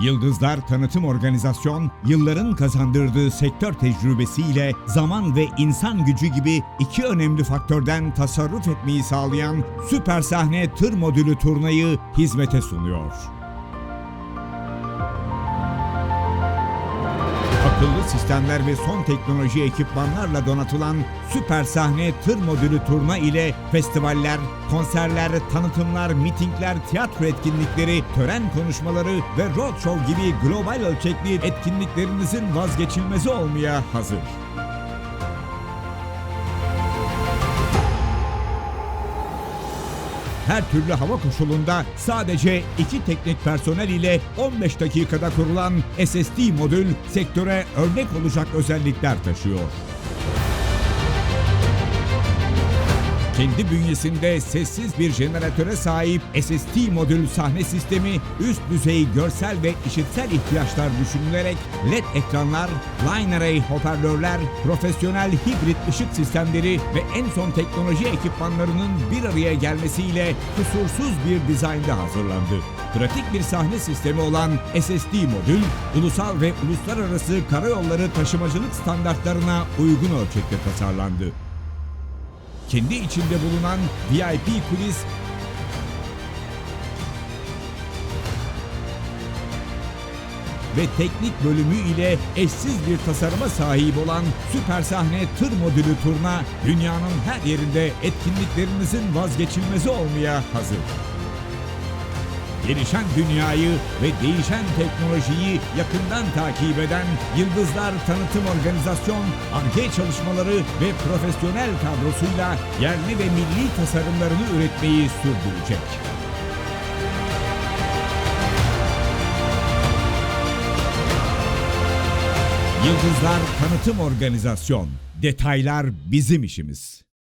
Yıldızlar Tanıtım Organizasyon, yılların kazandırdığı sektör tecrübesiyle zaman ve insan gücü gibi iki önemli faktörden tasarruf etmeyi sağlayan süper sahne tır modülü turnayı hizmete sunuyor. Akıllı sistemler ve son teknoloji ekipmanlarla donatılan süper sahne tır modülü turna ile festivaller, konserler, tanıtımlar, mitingler, tiyatro etkinlikleri, tören konuşmaları ve roadshow gibi global ölçekli etkinliklerinizin vazgeçilmezi olmaya hazır. Her türlü hava koşulunda sadece iki teknik personel ile 15 dakikada kurulan SSD modül sektöre örnek olacak özellikler taşıyor. Kendi bünyesinde sessiz bir jeneratöre sahip SSD modül sahne sistemi üst düzey görsel ve işitsel ihtiyaçlar düşünülerek LED ekranlar, line array hoparlörler, profesyonel hibrit ışık sistemleri ve en son teknoloji ekipmanlarının bir araya gelmesiyle kusursuz bir dizaynda hazırlandı. Pratik bir sahne sistemi olan SSD modül, ulusal ve uluslararası karayolları taşımacılık standartlarına uygun ölçekte tasarlandı kendi içinde bulunan VIP kulis ve teknik bölümü ile eşsiz bir tasarıma sahip olan süper sahne tır modülü turna dünyanın her yerinde etkinliklerinizin vazgeçilmezi olmaya hazır. Gelişen dünyayı ve değişen teknolojiyi yakından takip eden Yıldızlar Tanıtım Organizasyon, ARGE çalışmaları ve profesyonel kadrosuyla yerli ve milli tasarımlarını üretmeyi sürdürecek. Yıldızlar Tanıtım Organizasyon. Detaylar bizim işimiz.